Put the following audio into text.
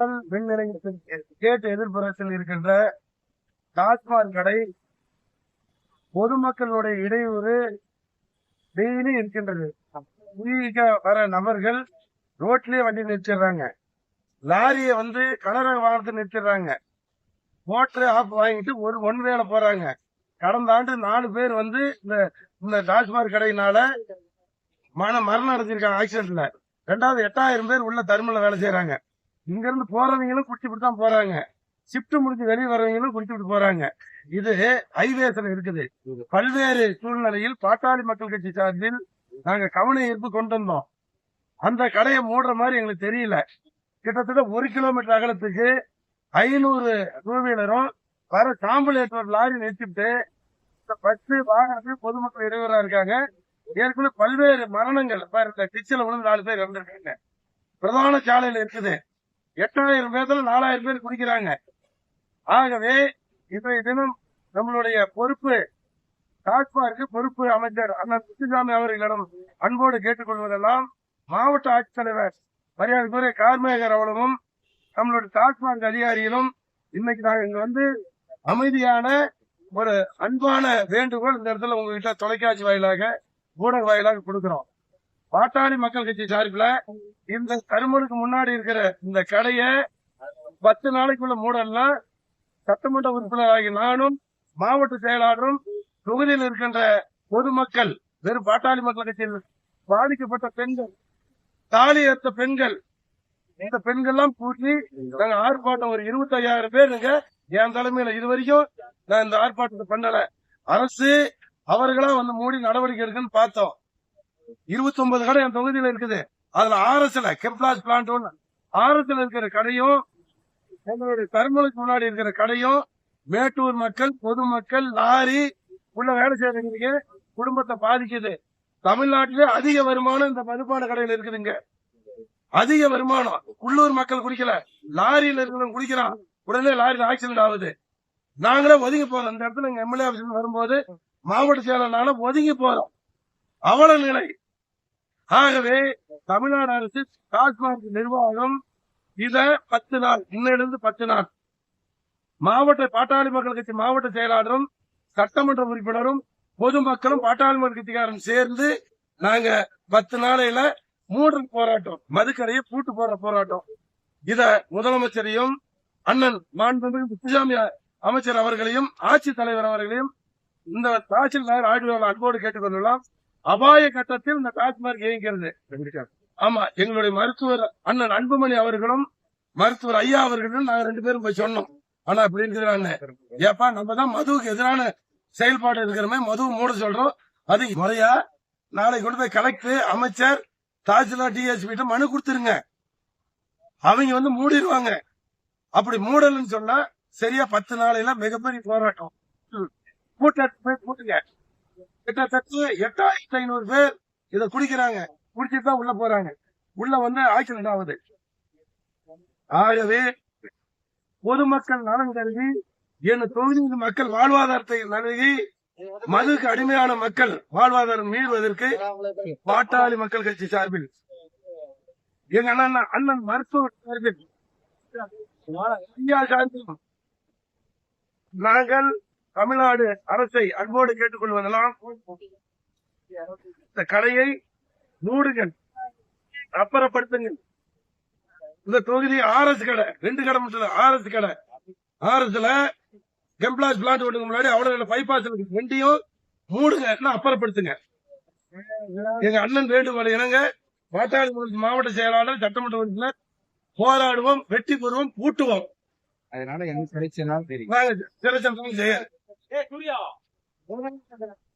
மின் நிலையத்தின் கேட்டு எதிர்ப்புறத்தில் இருக்கின்ற டாஸ்மாக் கடை பொதுமக்களுடைய இடையூறு டெய்லி இருக்கின்றது. குடிக்க வர நபர்கள் ரோட்லயே வண்டி நிறுத்திடுறாங்க. லாரியை வந்து கலர வாகனத்தை நிறுத்திடுறாங்க. மோட்டர் ஆஃப் வாங்கிட்டு ஒரு ஒன் வேலை போறாங்க. கடந்த ஆண்டு நாலு பேர் வந்து இந்த இந்த டாஸ்மாக் கடையினால மன மரணம் அடைஞ்சிருக்காங்க. ஆக்சிடென்ட்ல ரெண்டாவது எட்டாயிரம் பேர் உள்ள தர்மல வேலை செய்யறாங்க இங்க இருந்து போறவங்களும் குடிச்சுட்டு தான் போறாங்க. ஷிப்ட் முடிஞ்சு வெளியே வர்றவங்களும் குடிச்சுட்டு போறாங்க. இது ஹைவேஸ்ல இருக்குது. பல்வேறு சூழ்நிலையில் பாட்டாளி மக்கள் கட்சி சார்பில் நாங்க கவன ஈர்ப்பு கொண்டு வந்தோம். அந்த கடையை மூடுற மாதிரி எங்களுக்கு தெரியல. கிட்டத்தட்ட ஒரு கிலோமீட்டர் அகலத்துக்கு ஐநூறு டூ வீலரும் வர சாம்பல் ஏற்றுவர் லாரி நிறுத்திட்டு இந்த பஸ் வாகனத்தில் பொதுமக்கள் இடையூறா இருக்காங்க. ஏற்கனவே பல்வேறு மரணங்கள். இந்த டிச்சில விழுந்து நாலு பேர் இறந்திருக்காங்க. பிரதான சாலையில இருக்குது. எட்டாயிரம் பேர்த்துல நாலாயிரம் பேர் குடிக்கிறாங்க. ஆகவே இன்றைய தினம் நம்மளுடைய பொறுப்பு டாஸ்மார்க்கு பொறுப்பு அமைச்சர் அண்ணன் முத்துசாமி அவர்களிடம் அன்போடு கேட்டுக்கொள்வதெல்லாம் மாவட்ட ஆட்சித்தலைவர் மரியாதைக்குரிய கார்மேகர் அவர்களும் நம்மளுடைய டாஸ்மாக் அதிகாரிகளும் இன்னைக்கு நாங்க இங்க வந்து அமைதியான ஒரு அன்பான வேண்டுகோள் இந்த இடத்துல உங்ககிட்ட தொலைக்காட்சி வாயிலாக ஊடக வாயிலாக கொடுக்கிறோம். பாட்டாளி மக்கள் கட்சி சார்பில் இந்த கருமனுக்கு முன்னாடி இருக்கிற இந்த கடையை பத்து நாளைக்குள்ள மூடலாம் சட்டமன்ற உறுப்பினராகி நானும் மாவட்ட செயலாளரும் தொகுதியில் இருக்கின்ற பொதுமக்கள் வெறும் பாட்டாளி மக்கள் கட்சியில் பாதிக்கப்பட்ட பெண்கள் தாலி ஏற்ற பெண்கள் இந்த பெண்கள்லாம் கூட்டி நாங்க ஆர்ப்பாட்டம் ஒரு இருபத்தி ஐயாயிரம் பேருங்க என் தலைமையில இது வரைக்கும் நான் இந்த ஆர்ப்பாட்டத்தை பண்ணல. அரசு அவர்களா வந்து மூடி நடவடிக்கை எடுக்குன்னு பார்த்தோம். இருபத்தி ஒன்பது கடை என் தொகுதியில இருக்குது. அதுல ஆர்எஸ்ல கெப்லாஸ் பிளான்ட் ஒன்று ஆரத்தில் இருக்கிற கடையும் எங்களுடைய தருமலுக்கு முன்னாடி இருக்கிற கடையும் மேட்டூர் மக்கள் பொதுமக்கள் லாரி உள்ள வேலை செய்யறவங்களுக்கு குடும்பத்தை பாதிக்குது. தமிழ்நாட்டிலே அதிக வருமானம் இந்த மதுபான கடையில் இருக்குதுங்க. அதிக வருமானம். உள்ளூர் மக்கள் குடிக்கல. லாரியில இருக்கிறவங்க குடிக்கிறான். உடனே லாரியில் ஆக்சிடென்ட் ஆகுது. நாங்களே ஒதுங்கி போறோம். இந்த இடத்துல எங்க எம்எல்ஏ ஆபீஸ் வரும்போது மாவட்ட செயலாளர் ஒதுங்கி போறோம். அவல நிலை. ஆகவே தமிழ்நாடு அரசு டாஸ்மாக் நிர்வாகம் இத பத்து நாள் இன்னிலிருந்து பத்து நாள் மாவட்ட பாட்டாளி மக்கள் கட்சி மாவட்ட செயலாளரும் சட்டமன்ற உறுப்பினரும் பொதுமக்களும் பாட்டாளி மக்கள் கட்சிக்காரரும் சேர்ந்து நாங்க பத்து நாளையில மூன்று போராட்டம் மதுக்கரையை பூட்டு போற போராட்டம். இத முதலமைச்சரையும் அண்ணன் மாண்புமிகு முத்துசாமி அமைச்சர் அவர்களையும் ஆட்சி தலைவர் அவர்களையும் இந்த தாசில்தார் ஆய்வு அன்போடு கேட்டுக்கொள்ளலாம் அபாய கட்டத்தில் இந்த டாஸ்மார்க் இயங்கிறது ஆமா எங்களுடைய மருத்துவர் அண்ணன் அன்புமணி அவர்களும் மருத்துவர் ஐயா அவர்களும் நாங்க ரெண்டு பேரும் போய் சொன்னோம். ஆனா அப்படி இருக்கிறாங்க. ஏப்பா நம்ம தான் மதுவுக்கு எதிரான செயல்பாடு இருக்கிறமே மதுவை மூட சொல்றோம். அது முறையா நாளைக்கு கொண்டு போய் கலெக்டர் அமைச்சர் தாசில்தார் டிஎஸ்பி மனு கொடுத்துருங்க. அவங்க வந்து மூடிடுவாங்க அப்படி மூடலன்னு சொன்னா சரியா பத்து நாளையில மிகப்பெரிய போராட்டம். ம். போய் கூட்டுங்க. கிட்டத்தட்ட எட்டாயிரத்தி ஐநூறு பேர் இதை குடிக்கிறாங்க. குடிச்சிட்டு தான் உள்ள போறாங்க. உள்ள வந்து ஆக்சிடென்ட் ஆகுது. ஆகவே பொதுமக்கள் நலன் கருதி என் தொகுதியில் மக்கள் வாழ்வாதாரத்தை நல்கி மதுக்கு அடிமையான மக்கள் வாழ்வாதாரம் மீள்வதற்கு பாட்டாளி மக்கள் கட்சி சார்பில் எங்க அண்ணன் அண்ணன் மருத்துவ சார்பில் சார்பில் நாங்கள் தமிழ்நாடு அரசை அன்போடு கேட்டுக்கொள்வதெல்லாம் இந்த கடையை மூடுங்கள் அப்புறப்படுத்துங்கள். இந்த தொகுதி ஆர்எஸ் கடை ரெண்டு கடை மட்டும் ஆர்எஸ் கடை. ஆர்எஸ்ல கெம்ப்ளாஸ் பிளான்ட் ஓட்டுக்கு முன்னாடி அவ்வளவு பைபாஸ் ரெண்டையும் மூடுங்க இல்லைன்னா அப்புறப்படுத்துங்க. எங்க அண்ணன் வேண்டுகோள் இணங்க பாட்டாளி மாவட்ட செயலாளர் சட்டமன்ற உறுப்பினர் போராடுவோம் வெற்றி பெறுவோம் பூட்டுவோம் அதனால என்ன பிரச்சனை தெரியும் Eh, 理啊，我们 ya.